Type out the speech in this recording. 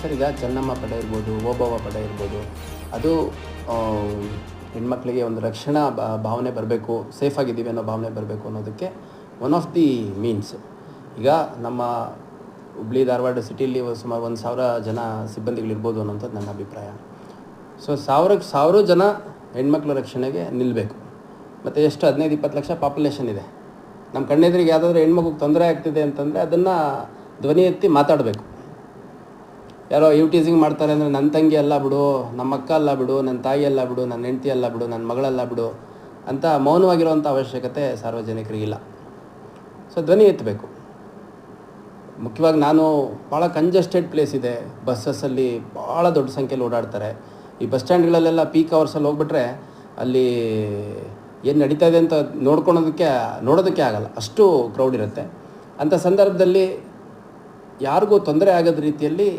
Sir, ಈಗ ಚೆನ್ನಮ್ಮ ಪಡ ಇರ್ಬೋದು ಓಬವ್ವ ಪಡ ಇರ್ಬೋದು, ಅದು ಹೆಣ್ಮಕ್ಳಿಗೆ ಒಂದು ರಕ್ಷಣಾ ಭಾವನೆ ಬರಬೇಕು ಸೇಫಾಗಿದ್ದೀವಿ ಅನ್ನೋ ಭಾವನೆ ಬರಬೇಕು ಅನ್ನೋದಕ್ಕೆ ಒನ್ ಆಫ್ ದಿ ಮೀನ್ಸ್ ಈಗ ನಮ್ಮ ಹುಬ್ಳಿ ಧಾರವಾಡ ಸಿಟಿಯಲ್ಲಿ ಸುಮಾರು ಒಂದು ಸಾವಿರ ಜನ ಸಿಬ್ಬಂದಿಗಳಿರ್ಬೋದು ಅನ್ನೋಂಥದ್ದು ನನ್ನ ಅಭಿಪ್ರಾಯ. ಸೊ ಸಾವಿರಕ್ಕೆ ಸಾವಿರ ಜನ ಹೆಣ್ಮಕ್ಳ ರಕ್ಷಣೆಗೆ ನಿಲ್ಲಬೇಕು ಮತ್ತು ಎಷ್ಟು? ಹದಿನೈದು, ಇಪ್ಪತ್ತು ಲಕ್ಷ ಪಾಪ್ಯುಲೇಷನ್ ಇದೆ. ನಮ್ಮ ಕಣ್ಣೆದುರಿಗೆ ಯಾವುದಾದ್ರೂ ಹೆಣ್ಮಗುಗೆ ತೊಂದರೆ ಆಗ್ತಿದೆ ಅಂತಂದರೆ ಅದನ್ನು ಧ್ವನಿ ಎತ್ತಿ ಮಾತಾಡಬೇಕು. ಯಾರೋ ಯೂಟೀಸಿಂಗ್ ಮಾಡ್ತಾರೆ ಅಂದರೆ ನನ್ನ ತಂಗಿ ಅಲ್ಲ ಬಿಡು ನಮ್ಮ ಅಕ್ಕ ಅಲ್ಲ ಬಿಡು ನನ್ನ ತಾಯಿ ಅಲ್ಲ ಬಿಡು ನನ್ನ ಹೆಂಡತಿ ಅಲ್ಲ ಬಿಡು ನನ್ನ ಮಗಳಲ್ಲ ಬಿಡು ಅಂತ ಮೌನವಾಗಿರುವಂಥ ಅವಶ್ಯಕತೆ ಸಾರ್ವಜನಿಕರಿಗಿಲ್ಲ. ಸೊ ಧ್ವನಿ ಎತ್ತಬೇಕು. ಮುಖ್ಯವಾಗಿ ನಾನು ಭಾಳ ಕಂಜೆಸ್ಟೆಡ್ ಪ್ಲೇಸ್ ಇದೆ. ಬಸ್ಸಸ್ಸಲ್ಲಿ ಭಾಳ ದೊಡ್ಡ ಸಂಖ್ಯೆಯಲ್ಲಿ ಓಡಾಡ್ತಾರೆ. ಈ ಬಸ್ ಸ್ಟ್ಯಾಂಡ್ಗಳಲ್ಲೆಲ್ಲ ಪೀಕ್ ಅವರ್ಸಲ್ಲಿ ಹೋಗ್ಬಿಟ್ರೆ ಅಲ್ಲಿ ಏನು ನಡೀತಾ ಇದೆ ಅಂತ ನೋಡ್ಕೊಳೋದಕ್ಕೆ, ನೋಡೋದಕ್ಕೆ ಆಗಲ್ಲ. ಅಷ್ಟು ಕ್ರೌಡ್ ಇರುತ್ತೆ. ಅಂಥ ಸಂದರ್ಭದಲ್ಲಿ ಯಾರಿಗೂ ತೊಂದರೆ ಆಗದ ರೀತಿಯಲ್ಲಿ